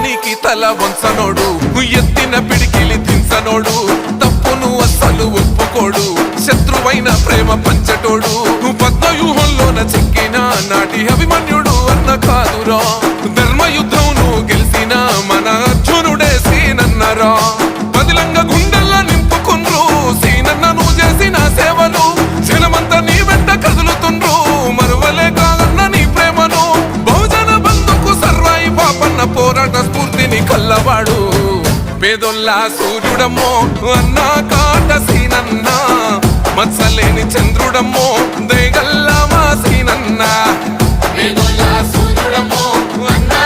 పనికి తల వంచనోడు. ఎత్తిన పిడికిలి దించనోడు. తప్పును అస్సలు ఒప్పుకోడు. శత్రువైన ప్రేమ పంచటోడు. పద్మవ్యూహంలోన చిక్కిన నాటి అభిమన్యుడు అన్న కాదురా. ధర్మయుద్ధంను గెలిచిన మన అర్జునుడే సీనన్నరా. పోరాట స్ఫూర్తిని కల్లవాడు. పేదొల్లా సూర్యుడమ్మో అన్నా కాట సీనన్నా. మత్సలేని చంద్రుడమ్మో దేగల్లా మా సీనన్నా పేదొల్లా సూర్యుడమ్మో అన్నా